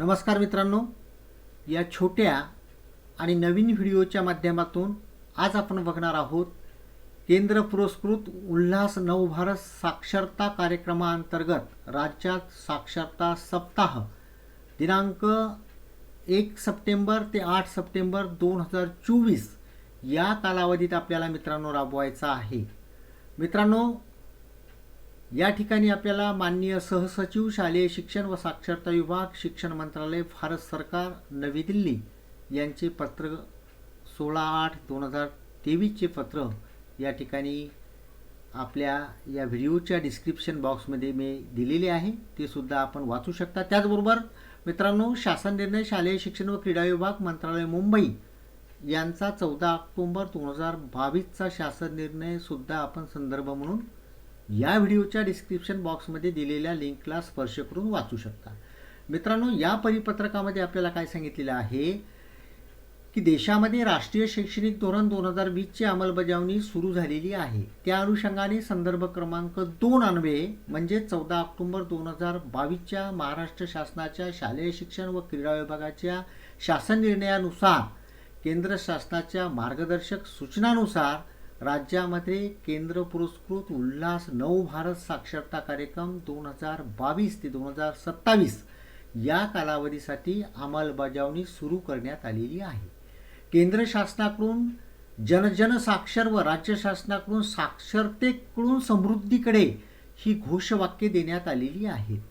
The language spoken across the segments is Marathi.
नमस्कार मित्रांनो. या छोट्या आणि नवीन व्हिडिओच्या माध्यमातून आज आपण बघणार आहोत केंद्र पुरस्कृत उल्हास नवभारत साक्षरता कार्यक्रमाअंतर्गत राज्यात साक्षरता सप्ताह दिनांक एक सप्टेंबर ते आठ सप्टेंबर दोन हजार चोवीस या कालावधीत आपल्याला मित्रांनो राबवायचा आहे. मित्रांनो या ठिकाणी आपल्याला माननीय सहसचिव शालेय शिक्षण व साक्षरता विभाग शिक्षण मंत्रालय भारत सरकार नवी दिल्ली यांचे पत्र सोळा आठ दोन हजार तेवीसचे पत्र या ठिकाणी आपल्या या व्हिडिओच्या डिस्क्रिप्शन बॉक्समध्ये मी दिलेले आहे. ते सुद्धा आपण वाचू शकता. त्याचबरोबर मित्रांनो शासन निर्णय शालेय शिक्षण व क्रीडा विभाग मंत्रालय मुंबई यांचा चौदा ऑक्टोंबर दोन हजार बावीसचा शासन निर्णयसुद्धा आपण संदर्भ म्हणून या व्हिडिओच्या डिस्क्रिप्शन बॉक्समध्ये दिलेल्या लिंकला स्पर्श करून वाचू शकता. मित्रांनो या परिपत्रकामध्ये आपल्याला काय सांगितलेलं आहे? की देशामध्ये राष्ट्रीय शैक्षणिक धोरण दोन हजार वीसची अंमलबजावणी सुरू झालेली आहे. त्या अनुषंगाने संदर्भ क्रमांक दोन अन्वये म्हणजे चौदा ऑक्टोबर दोन हजार बावीसच्या महाराष्ट्र शासनाच्या शालेय शिक्षण व क्रीडा विभागाच्या शासन निर्णयानुसार केंद्र शासनाच्या मार्गदर्शक सूचनानुसार राज्यामध्ये केंद्र पुरस्कृत उल्हास नऊ भारत साक्षरता कार्यक्रम दोन हजार बावीस ते दोन हजार सत्तावीस या कालावधीसाठी अंमलबजावणी सुरू करण्यात आलेली आहे. केंद्र शासनाकडून जनजन साक्षर व राज्य शासनाकडून साक्षरतेकडून समृद्धीकडे ही घोषवाक्य देण्यात आलेली आहेत.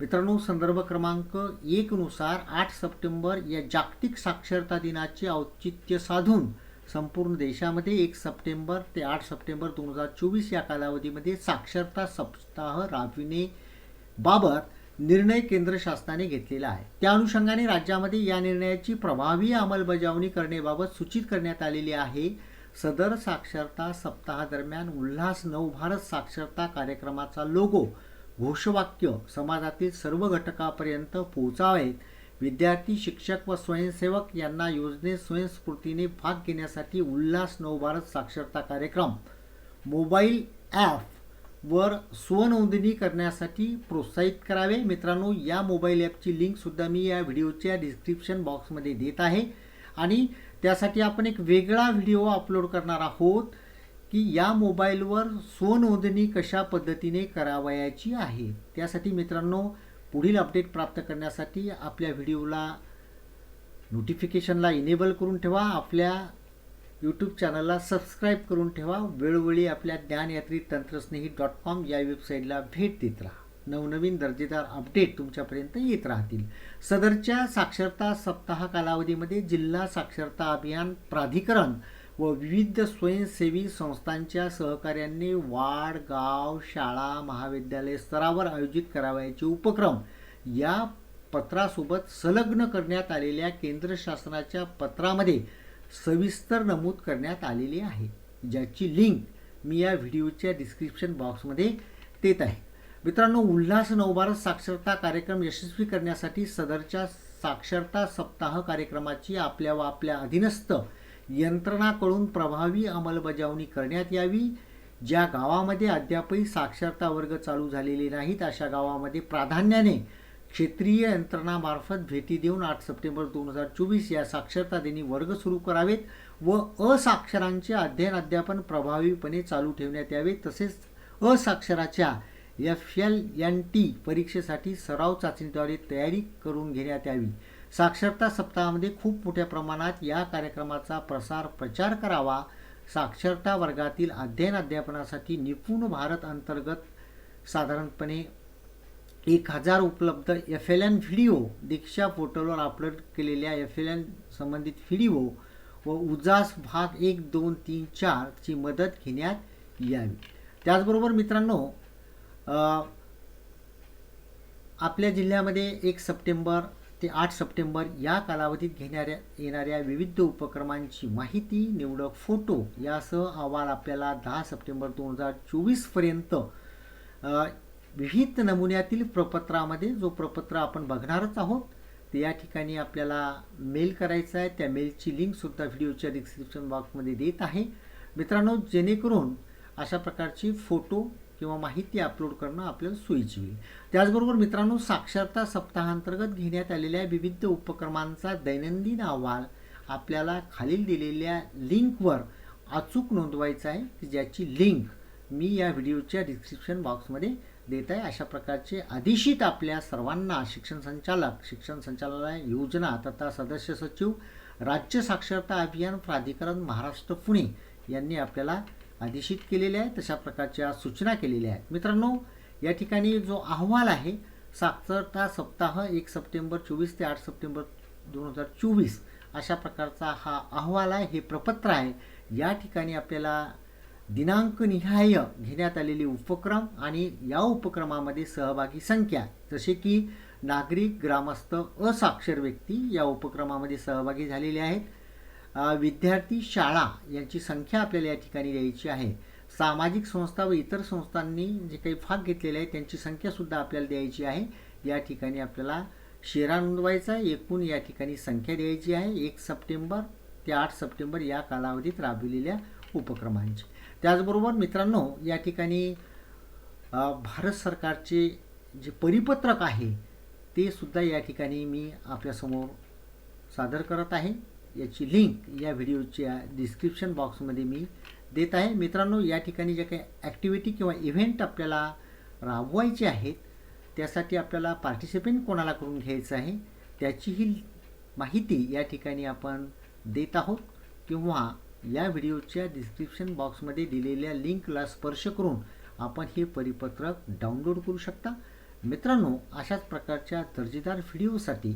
मित्रांनो संदर्भ क्रमांक एकनुसार आठ सप्टेंबर या जागतिक साक्षरता दिनाचे औचित्य साधून संपूर्ण देशामध्ये एक सप्टेंबर ते आठ सप्टेंबर दोन हजार चोवीस या कालावधीमध्ये साक्षरता सप्ताह राबविणेबाबत निर्णय केंद्र शासनाने घेतलेला आहे. त्या अनुषंगाने राज्यामध्ये या निर्णयाची प्रभावी अंमलबजावणी करण्याबाबत सूचित करण्यात आलेली आहे. सदर साक्षरता सप्ताहादरम्यान उल्हास नवभारत साक्षरता कार्यक्रमाचा लोगो घोषवाक्य समाजातील सर्व घटकापर्यंत पोहोचावेत. विद्यार्थी शिक्षक व स्वयंसेवक यांना योजनेत स्वयंस्फूर्तीने भाग घेण्यासाठी उल्हास नवभारत साक्षरता कार्यक्रम मोबाईल ॲप वर स्वनोंदणी करण्यासाठी प्रोत्साहित करावे. मित्रांनो या मोबाईल ॲपची लिंकसुद्धा मी या व्हिडिओच्या डिस्क्रिप्शन बॉक्समध्ये देत आहे. आणि त्यासाठी आपण एक वेगळा व्हिडिओ अपलोड करणार आहोत की या मोबाईलवर स्वनोंदणी कशा पद्धतीने करावयाची आहे. त्यासाठी मित्रांनो पुढील अपडेट प्राप्त करण्यासाठी आपल्या व्हिडिओला नोटिफिकेशनला इनेबल करून ठेवा. आपल्या यूट्यूब चॅनलला सबस्क्राईब करून ठेवा. वेळोवेळी आपल्या ज्ञानयात्री तंत्रस्नेही डॉट कॉम या वेबसाईटला भेट देत राहा. नवनवीन दर्जेदार अपडेट तुमच्यापर्यंत येत राहतील. सदरच्या साक्षरता सप्ताह कालावधीमध्ये जिल्हा साक्षरता अभियान प्राधिकरण व विविध स्वयंसेवी संस्थांच्या सहकार्याने वाड गाव शाळा महाविद्यालय स्तरावर आयोजित करावयाचे उपक्रम या पत्रासोबत संलग्न करण्यात आलेल्या केंद्र शासनाच्या पत्रामध्ये सविस्तर नमूद करण्यात आलेली आहे. ज्याची लिंक मी या व्हिडिओच्या डिस्क्रिप्शन बॉक्समध्ये देत आहे. मित्रांनो उल्हास नवभारत साक्षरता कार्यक्रम यशस्वी करण्यासाठी सदरच्या साक्षरता सप्ताह कार्यक्रमाची आपल्या व आपल्या अधीनस्थ यंत्रणाकडून प्रभावी अंमलबजावणी करण्यात यावी. ज्या गावामध्ये अद्यापही साक्षरता वर्ग चालू झालेले नाहीत अशा गावामध्ये प्राधान्याने क्षेत्रीय यंत्रणामार्फत भेटी देऊन आठ सप्टेंबर दोन हजार चोवीस या साक्षरता दिनी वर्ग सुरू करावेत व असाक्षरांचे अध्ययन अध्यापन प्रभावीपणे चालू ठेवण्यात यावे. तसेच असाक्षराच्या एफ एल एन टी परीक्षेसाठी सराव चाचणीद्वारे तयारी करून घेण्यात यावी. साक्षरता सप्ताहामध्ये खूप मोठ्या प्रमाणात या कार्यक्रमाचा प्रसार प्रचार करावा. साक्षरता वर्गातील अध्ययन अध्यापनासाठी निपुण भारत अंतर्गत साधारणपणे एक हजार उपलब्ध F L N video Diksha पोर्टलवर अपलोड केलेल्या एफ एल एन संबंधित व्हिडिओ व उजास भाग एक दोन तीन चारची मदत घेण्यात यावी. त्याचबरोबर मित्रांनो आपल्या जिल्ह्यामध्ये एक सप्टेंबर ते आठ सप्टेंबर या कालावधीत घेणाऱ्या येणाऱ्या विविध उपक्रमांची माहिती निवडक फोटो यासह अहवाल आपल्याला दहा सप्टेंबर दोन हजार चोवीसपर्यंत विविध नमुन्यातील प्रपत्रामध्ये जो प्रपत्र आपण बघणारच आहोत ते या ठिकाणी आपल्याला मेल करायचा आहे. त्या मेलची लिंकसुद्धा व्हिडिओच्या डिस्क्रिप्शन बॉक्समध्ये देत आहे. मित्रांनो जेणेकरून अशा प्रकारची फोटो किंवा माहिती अपलोड करणं आपल्याला सोयीची होईल. त्याचबरोबर मित्रांनो साक्षरता सप्ताहांतर्गत घेण्यात आलेल्या विविध उपक्रमांचा दैनंदिन अहवाल आपल्याला खालील दिलेल्या लिंकवर अचूक नोंदवायचा आहे की ज्याची लिंक मी या व्हिडिओच्या डिस्क्रिप्शन बॉक्समध्ये देत आहे. अशा प्रकारचे अधिशित आपल्या सर्वांना शिक्षण संचालक शिक्षण संचालनालय योजना तथा सदस्य सचिव राज्य साक्षरता अभियान प्राधिकरण महाराष्ट्र पुणे यांनी आपल्याला आदेशित केलेले आहे तशा प्रकारच्या सूचना केलेल्या आहेत. मित्रांनो या ठिकाणी जो अहवाल आहे साक्षरता सप्ताह एक सप्टेंबर चोवीस ते आठ सप्टेंबर दोन हजार चोवीस अशा प्रकारचा हा अहवाल आहे हे प्रपत्र आहे. या ठिकाणी आपल्याला दिनांकनिहाय घेण्यात आलेले उपक्रम आणि या उपक्रमामध्ये सहभागी संख्या जसे की नागरिक ग्रामस्थ असाक्षर व्यक्ती या उपक्रमामध्ये सहभागी झालेले आहेत. विद्यार्थी शाळा यांची संख्या आपल्याला या ठिकाणी द्यायची आहे. सामाजिक संस्था व इतर संस्थांनी जे काही भाग घेतलेले आहे त्यांची संख्यासुद्धा आपल्याला द्यायची आहे. या ठिकाणी आपल्याला शेरा नोंदवायचा आहे. एकूण या ठिकाणी संख्या द्यायची आहे. एक सप्टेंबर ते आठ सप्टेंबर या कालावधीत राबविलेल्या उपक्रमांची. त्याचबरोबर मित्रांनो या ठिकाणी भारत सरकारचे जे परिपत्रक आहे ते सुद्धा या ठिकाणी मी आपल्यासमोर सादर करत आहे. याची लिंक या व्हिडिओच्या डिस्क्रिप्शन बॉक्समध्ये मी देत आहे. मित्रांनो या ठिकाणी ज्या काही ॲक्टिव्हिटी किंवा इव्हेंट आपल्याला राबवायचे आहेत त्यासाठी आपल्याला पार्टिसिपेंट कोणाला करून घ्यायचं आहे त्याचीही माहिती या ठिकाणी आपण देत आहोत. किंवा या व्हिडिओच्या डिस्क्रिप्शन बॉक्समध्ये दिलेल्या लिंकला स्पर्श करून आपण हे परिपत्रक डाउनलोड करू शकता. मित्रांनो अशाच प्रकारच्या दर्जेदार व्हिडिओसाठी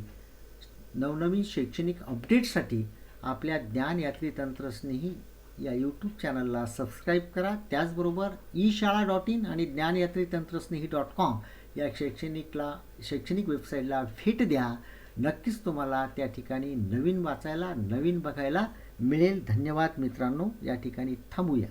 नवनवीन शैक्षणिक अपडेट्ससाठी आपल्या ज्ञानयात्री तंत्रस्नेही या यूट्यूब चॅनलला सबस्क्राईब करा. त्याचबरोबर ई शाळा डॉट इन आणि ज्ञानयात्री तंत्रस्नेही डॉट कॉम या शैक्षणिकला शैक्षणिक वेबसाईटला भेट द्या. नक्कीच तुम्हाला त्या ठिकाणी नवीन वाचायला नवीन बघायला मिळेल. धन्यवाद मित्रांनो. या ठिकाणी थांबूया.